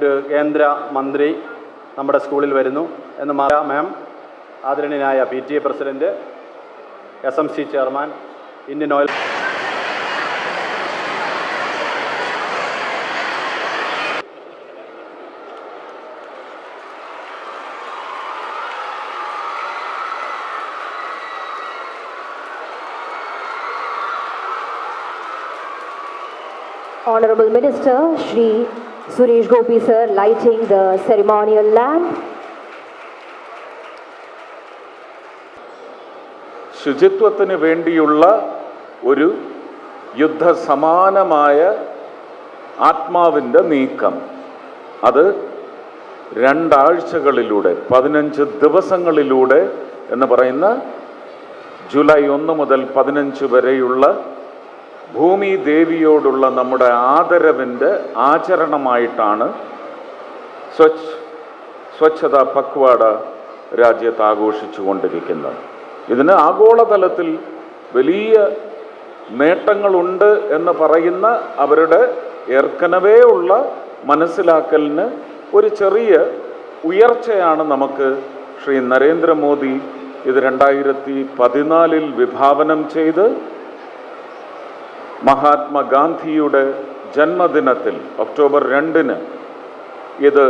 ഒരു കേന്ദ്ര മന്ത്രി നമ്മുടെ സ്കൂളിൽ വരുന്നു എന്ന് മാറാം മാം ആദരണീയനായ P T A president S M C chairman Indian Oil Honorable minister Shri Suresh Gopi sir lighting the ceremonial lamp. ശുചിത്വത്തിന് വേണ്ടിയുള്ള ഒരു യുദ്ധസമാനമായ ആത്മാവിന്റെ നീക്കം അത് രണ്ടാഴ്ചകളിലൂടെ പതിനഞ്ച് ദിവസങ്ങളിലൂടെ എന്ന് പറയുന്ന ജൂലൈ ഒന്ന് മുതൽ പതിനഞ്ച് വരെയുള്ള ഭൂമി ദേവിയോടുള്ള നമ്മുടെ ആദരവിന്റെ ആചരണമായിട്ടാണ് സ്വച്ഛ് സ്വച്ഛത പക്വാട രാജ്യത്ത് ആഘോഷിച്ചു കൊണ്ടിരിക്കുന്നത് ഇതിന് ആഗോളതലത്തിൽ വലിയ നേട്ടങ്ങളുണ്ട് എന്ന് പറയുന്ന അവരുടെ ഏർക്കനവേ ഉള്ള മനസ്സിലാക്കലിന് ഒരു ചെറിയ ഉയർച്ചയാണ് നമുക്ക് ശ്രീ നരേന്ദ്രമോദി ഇത് രണ്ടായിരത്തി പതിനാലിൽ വിഭാവനം ചെയ്ത് മഹാത്മാഗാന്ധിയുടെ ജന്മദിനത്തിൽ ഒക്ടോബർ രണ്ടിന് ഇത്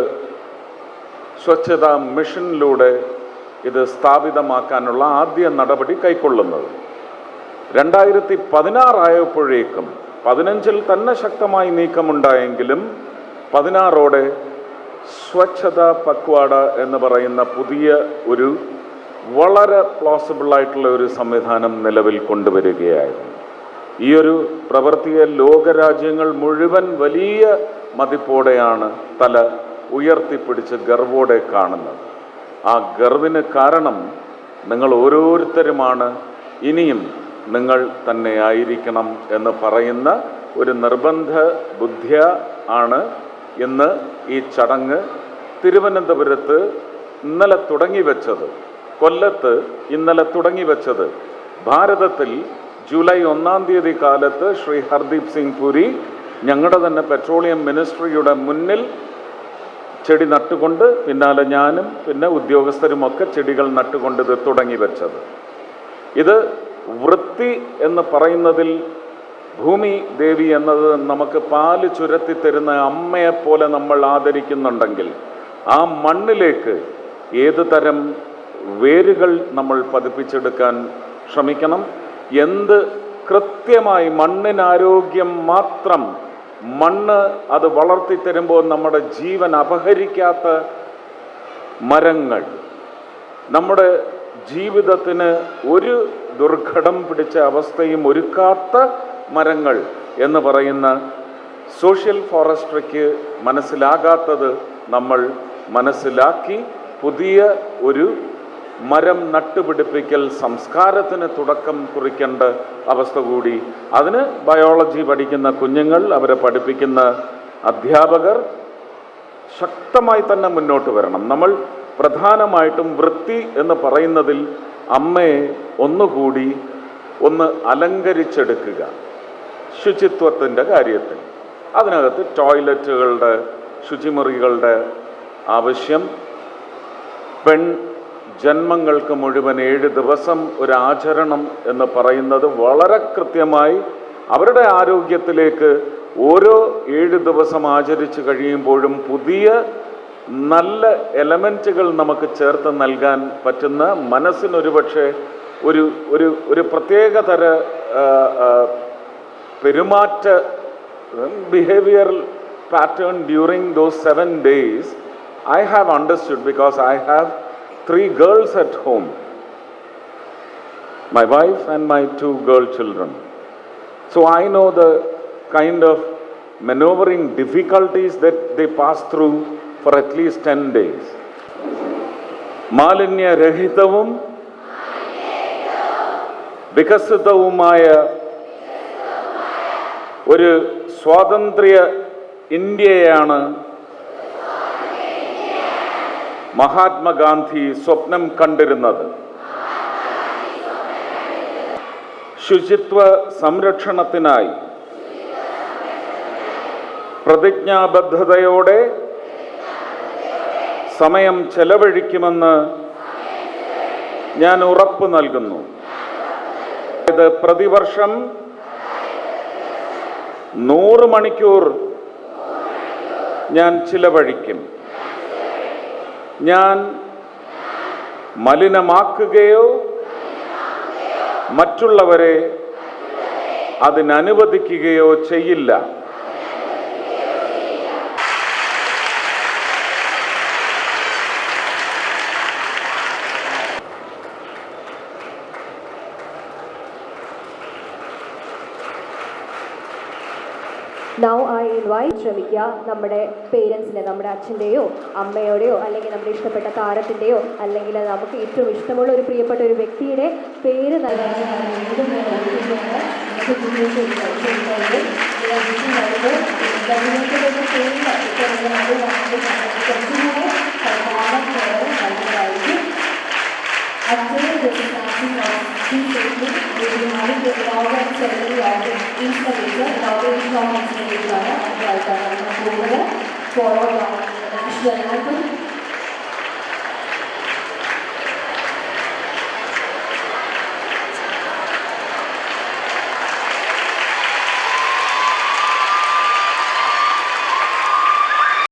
സ്വച്ഛതാ മിഷനിലൂടെ ഇത് സ്ഥാപിതമാക്കാനുള്ള ആദ്യ നടപടി കൈക്കൊള്ളുന്നത്. രണ്ടായിരത്തി പതിനാറായപ്പോഴേക്കും പതിനഞ്ചിൽ തന്നെ ശക്തമായി നീക്കമുണ്ടായെങ്കിലും പതിനാറോടെ സ്വച്ഛത പക്വാട എന്ന് പറയുന്ന പുതിയ ഒരു വളരെ പ്ലോസിബിളായിട്ടുള്ള ഒരു സംവിധാനം നിലവിൽ കൊണ്ടുവരികയായിരുന്നു. ഈ ഒരു പ്രവൃത്തിയെ ലോകരാജ്യങ്ങൾ മുഴുവൻ വലിയ മതിപ്പോടെയാണ് തല ഉയർത്തിപ്പിടിച്ച് ഗർവോടെ കാണുന്നത്. ആ ഗർവിന് കാരണം നിങ്ങൾ ഓരോരുത്തരുമാണ്. ഇനിയും നിങ്ങൾ തന്നെ ആയിരിക്കണം എന്ന് പറയുന്ന ഒരു നിർബന്ധ ബുദ്ധിയ ആണ് ഇന്ന് ഈ ചടങ്ങ് തിരുവനന്തപുരത്ത് ഇന്നലെ തുടങ്ങി വെച്ചത്. കൊല്ലത്ത് ഇന്നലെ തുടങ്ങി വെച്ചത്. ഭാരതത്തിൽ ജൂലൈ ഒന്നാം തീയതി കാലത്ത് ശ്രീ ഹർദീപ് സിംഗ് പുരി ഞങ്ങളുടെ തന്നെ പെട്രോളിയം മിനിസ്ട്രിയുടെ മുന്നിൽ ചെടി നട്ടുകൊണ്ട് പിന്നാലെ ഞാനും പിന്നെ ഉദ്യോഗസ്ഥരുമൊക്കെ ചെടികൾ നട്ടുകൊണ്ട് ഇത് തുടങ്ങി വെച്ചത്. ഇത് വൃത്തി എന്ന് പറയുന്നതിൽ ഭൂമി ദേവി എന്നത് നമുക്ക് പാൽ ചുരത്തി തരുന്ന അമ്മയെപ്പോലെ നമ്മൾ ആദരിക്കുന്നുണ്ടെങ്കിൽ ആ മണ്ണിലേക്ക് ഏത് തരം വേരുകൾ നമ്മൾ പതിപ്പിച്ചെടുക്കാൻ ശ്രമിക്കണം? എന്ത് കൃത്യമായി മണ്ണിനാരോഗ്യം മാത്രം മണ്ണ് അത് വളർത്തി തരുമ്പോൾ നമ്മുടെ ജീവൻ അപഹരിക്കാത്ത മരങ്ങൾ. നമ്മുടെ ജീവിതത്തിന് ഒരു ദുർഘടം പിടിച്ച അവസ്ഥയും ഒരുക്കാത്ത മരങ്ങൾ എന്ന് പറയുന്ന സോഷ്യൽ ഫോറസ്ട്രിക്ക് മനസ്സിലാകാത്തത് നമ്മൾ മനസ്സിലാക്കി പുതിയ ഒരു മരം നട്ടുപിടിപ്പിക്കൽ സംസ്കാരത്തിന് തുടക്കം കുറിക്കേണ്ട അവസ്ഥ കൂടി. അതിന് ബയോളജി പഠിക്കുന്ന കുഞ്ഞുങ്ങൾ അവരെ പഠിപ്പിക്കുന്ന അധ്യാപകർ ശക്തമായി തന്നെ മുന്നോട്ട് വരണം. നമ്മൾ പ്രധാനമായിട്ടും വൃത്തി എന്ന് പറയുന്നതിൽ അമ്മയെ ഒന്നുകൂടി ഒന്ന് അലങ്കരിച്ചെടുക്കുക. ശുചിത്വത്തിന്റെ കാര്യത്തിൽ. അതിനകത്ത് ടോയ്ലറ്റുകളുടെ ശുചിമുറികളുടെ ആവശ്യം. പെൺ ജന്മങ്ങൾക്ക് മുഴുവൻ ഏഴ് ദിവസം ഒരു ആചരണം എന്ന് പറയുന്നത് വളരെ കൃത്യമായി അവരുടെ ആരോഗ്യത്തിലേക്ക് ഓരോ ഏഴ് ദിവസം ആചരിച്ചു കഴിയുമ്പോഴും പുതിയ നല്ല എലമെന്റുകൾ നമുക്ക് ചേർത്ത് നൽകാൻ പറ്റുന്ന മനസ്സിനൊരു പക്ഷേ ഒരു ഒരു ഒരു പ്രത്യേകതര പെരുമാറ്റ behavioural pattern during those seven days I have understood because I have Three girls at home my wife and my two girl children. So I know the kind of maneuvering difficulties that they pass through for at least 10 days. മാലിന്യരഹിതവും വികസിതവുമായ ഒരു സ്വാതന്ത്ര്യ ഇന്ത്യയാണ് മഹാത്മാഗാന്ധി സ്വപ്നം കണ്ടിരുന്നത്. ശുചിത്വ സംരക്ഷണത്തിനായി. പ്രതിജ്ഞാബദ്ധതയോടെ സമയം ചെലവഴിക്കുമെന്ന് ഞാൻ ഉറപ്പ് നൽകുന്നു. ഇത് പ്രതിവർഷം നൂറ് മണിക്കൂർ ഞാൻ ചിലവഴിക്കും. ഞാൻ മലിനമാക്കുകയോ മറ്റുള്ളവരെ അതിനനുവദിക്കുകയോ ചെയ്യില്ല. Now ഐ ഇൻവൈറ്റ് ശ്രമിക്കുക നമ്മുടെ പേരൻസിനെ നമ്മുടെ അച്ഛന്റെയോ അമ്മയോടെയോ അല്ലെങ്കിൽ നമ്മുടെ ഇഷ്ടപ്പെട്ട താരത്തിന്റെയോ അല്ലെങ്കിൽ നമുക്ക് ഏറ്റവും ഇഷ്ടമുള്ള ഒരു പ്രിയപ്പെട്ട ഒരു വ്യക്തിയുടെ പേര് നൽകാൻ మరియు గవర్నమెంట్ సెలవు యాక్ట్ ఇన్స్టేట్ గవర్నమెంట్ గవర్నమెంట్ ద్వారా అధికారులు కూడా ఫాలో అవ్వాలి